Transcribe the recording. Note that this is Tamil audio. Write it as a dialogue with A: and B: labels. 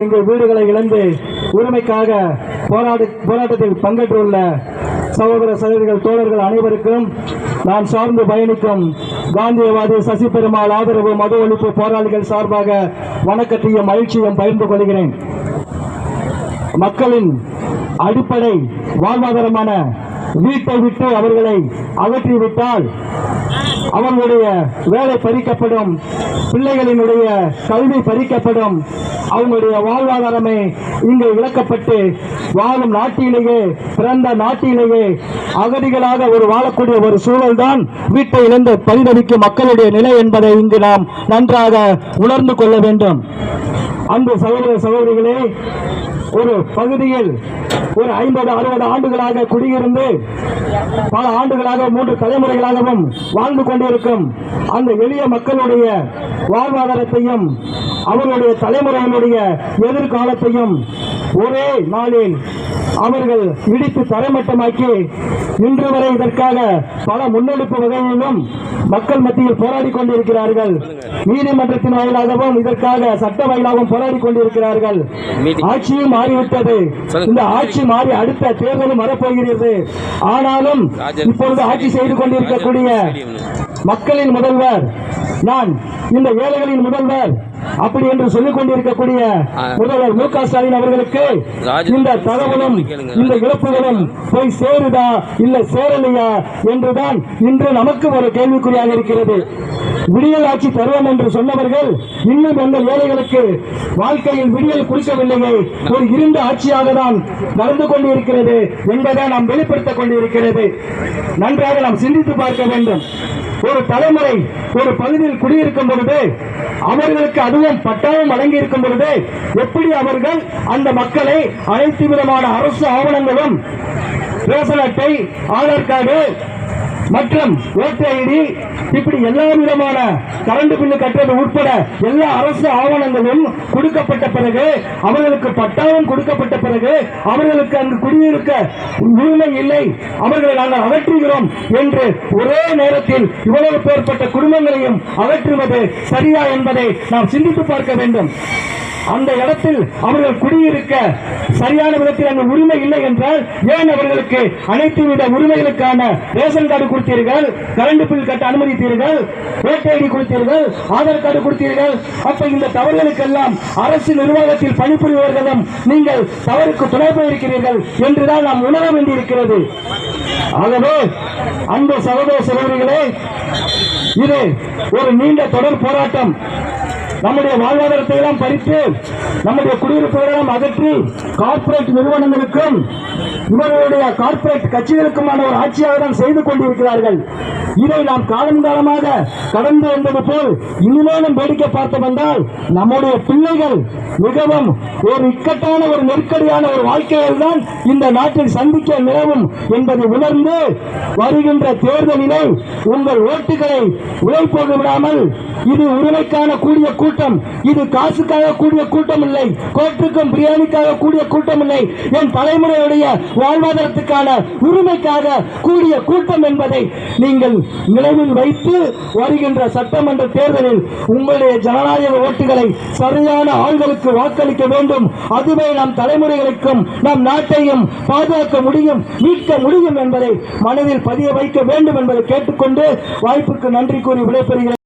A: எங்கள் வீடுகளை இழந்து உரிமைக்காக போராடு போராட்டத்தில் பங்கேற்றுள்ள சகோதர சகோதரிகள் தோழர்கள் அனைவருக்கும் நான் சார்ந்து பயணிக்கும் காந்தியவாதி சசி பெருமாள் ஆதரவு மது ஒழிப்பு போராளிகள் சார்பாக வணக்கத்தையும் மகிழ்ச்சியும் பகிர்ந்து கொள்கிறேன். மக்களின் அடிப்படை வாழ்வாதாரமான வீட்டை விட்டு அவர்களை அகற்றிவிட்டால் அவர்களுடைய வேலை பறிக்கப்படும் பிள்ளைகளினுடைய கல்வி பறிக்கப்படும் அவங்களுடைய வாழ்வாதாரமே இங்கு இழக்கப்பட்டு வாழும் நாட்டிலேயே பிறந்த நாட்டிலேயே அகதிகளாக ஒரு வாழக்கூடிய ஒரு சூழல்தான் வீட்டை இழந்து பரிதவிக்கும் மக்களுடைய நிலை என்பதை இங்கு நாம் நன்றாக உணர்ந்து கொள்ள வேண்டும். அன்பு சகோதர சகோதரிகளே ஒரு பகுதியில் ஒரு ஐம்பது அறுபது ஆண்டுகளாக குடியிருந்து பல ஆண்டுகளாக மூன்று தலைமுறைகளாகவும் வாழ்ந்து கொண்டிருக்கும் அந்த எளிய மக்களுடைய வாழ்வாதாரத்தையும் அவருடைய தலைமுறையினுடைய எதிர்காலத்தையும் ஒரே நாளில் அவர்கள் இடித்து தரைமட்டமாக்கி இன்று வரை இதற்காக பல முன்னெடுப்பு வகையிலும் மக்கள் மத்தியில் போராடி கொண்டிருக்கிறார்கள். நீதிமன்றத்தின் வாயிலாகவும் இதற்காக சட்ட வாயிலாகவும் போராடி கொண்டிருக்கிறார்கள். ஆட்சியும் மாறிவிட்டது. இந்த ஆட்சி மாறி அடுத்த தேர்தலும் வரப்போகிறது. ஆனாலும் இப்பொழுது ஆட்சி செய்து கொண்டிருக்கக்கூடிய மக்களின் முதல்வர் நான் இந்த ஏழைகளின் முதல்வர் அப்படி என்று சொல்லிக் கொண்டிருக்கக்கூடிய முதல்வர் மு க ஸ்டாலின் அவர்களுக்கு இந்த தகவலும் இந்த இழப்புகளும் போய் சேருதா இல்ல சேரலையா என்றுதான் இன்று நமக்கு ஒரு கேள்விக்குறியாக இருக்கிறது. விடியல் ஆட்சி தருவோம் என்று சொன்னவர்கள் இன்னும் அந்த ஏழைகளுக்கு வாழ்க்கையில் விடியல் குடிக்கவில்லையே. ஒரு இருண்ட ஆட்சியாக தான் நடந்து கொண்டிருக்கிறது என்பதை நாம் வெளிப்படுத்திக் கொண்டிருக்கிறது. நன்றாக நாம் சிந்தித்து பார்க்க வேண்டும். ஒரு தலைமுறை ஒரு பகுதியில் குடியிருக்கும் பொழுது அவர்களுக்கு அதுவும் பட்டாவும் வழங்கி இருக்கும் பொழுது எப்படி அவர்கள் அந்த மக்களை அனைத்து விதமான அரசு ஆவணங்களும் ரேஷன் அட்டை ஆதார் கார்டு மற்றும் ஓட்டு ஐடி இப்படி எல்லா விதமான கரண்ட் பில்லு கட்டுறது உட்பட எல்லா அரசு ஆவணங்களும் கொடுக்கப்பட்ட பிறகு அவர்களுக்கு பட்டாவும் கொடுக்கப்பட்ட பிறகு அவர்களுக்கு அங்கு குடியிருக்க உரிமை இல்லை. அவர்களை நாங்கள் அகற்றுகிறோம் என்று ஒரே நேரத்தில் இவ்வளவு பேர்பட்ட குடும்பங்களையும் அகற்றுவது சரியா என்பதை நாம் சிந்தித்து பார்க்க வேண்டும். அந்த இடத்தில் அவர்கள் குடியிருக்க சரியான விதத்தில் அங்கு உரிமை இல்லை என்றால் ஏன் அவர்களுக்கு அனைத்து வித உரிமைகளுக்கான ரேஷன் கார்டு கொடுத்தீர்கள்? கரண்ட் பில் கட்ட அனுமதித்தீர்கள்? ஓட்டு ஐடி கொடுத்தீர்கள்? ஆதார் கார்டு கொடுத்தீர்கள்? அப்ப இந்த தவறுகளுக்கெல்லாம் அரசு நிர்வாகத்தில் பணிபுரிபவர்களும் நீங்கள் தவறுக்கு துணை போயிருக்கிறீர்கள் என்றுதான் நாம் உணர வேண்டியிருக்கிறது. ஆகவே அன்பு சகோதர சகோதரிகளே இது ஒரு நீண்ட தொடர் போராட்டம். நம்முடைய வாழ்வாதாரத்தை எல்லாம் பறித்து நம்முடைய குடியிருப்புகளை எல்லாம் அகற்றி கார்ப்பரேட் நிறுவனங்களுக்கும் இவர்களுடைய கார்ப்பரேட் கட்சிகளுக்குமான ஒரு ஆட்சியாக தான் செய்து கொண்டிருக்கிறார்கள். இதை நாம் காலம் காலமாக கடந்து வந்தது போல் இனிமேலும் வேடிக்கை பார்த்து வந்தால் நம்முடைய பிள்ளைகள் மிகவும் ஒரு இக்கட்டான ஒரு நெருக்கடியான ஒரு வாழ்க்கையில் தான் இந்த நாட்டில் சந்திக்க நிலவும் என்பதை உணர்ந்து வருகின்ற தேர்தலிலே உங்கள் ஓட்டுகளை உழைப்போக விடாமல் இது உரிமைக்கான கூடிய கூட்டம் இது காசுக்காக கூடிய கூட்டம் இல்லை கோட்டுக்கும் பிரியாணிக்காக கூடிய கூட்டம் இல்லை என் தலைமுறையுடைய வாழ்வாதாரத்துக்கான உரிமைக்காக கூடிய கூட்டம் என்பதை நீங்கள் நினைவில் வைத்து வருகின்ற சட்டமன்ற தேர்தலில் உங்களுடைய ஜனநாயக ஓட்டுகளை சரியான ஆள்களுக்கு வாக்களிக்க வேண்டும். அதுவே நம் தலைமுறைகளுக்கும் நம் நாட்டையும் பாதுகாக்க முடியும் மீட்க முடியும் என்பதை மனதில் பதிய வைக்க வேண்டும் என்பதை கேட்டுக்கொண்டு வாய்ப்புக்கு நன்றி கூறி விடைபெறுகிறேன்.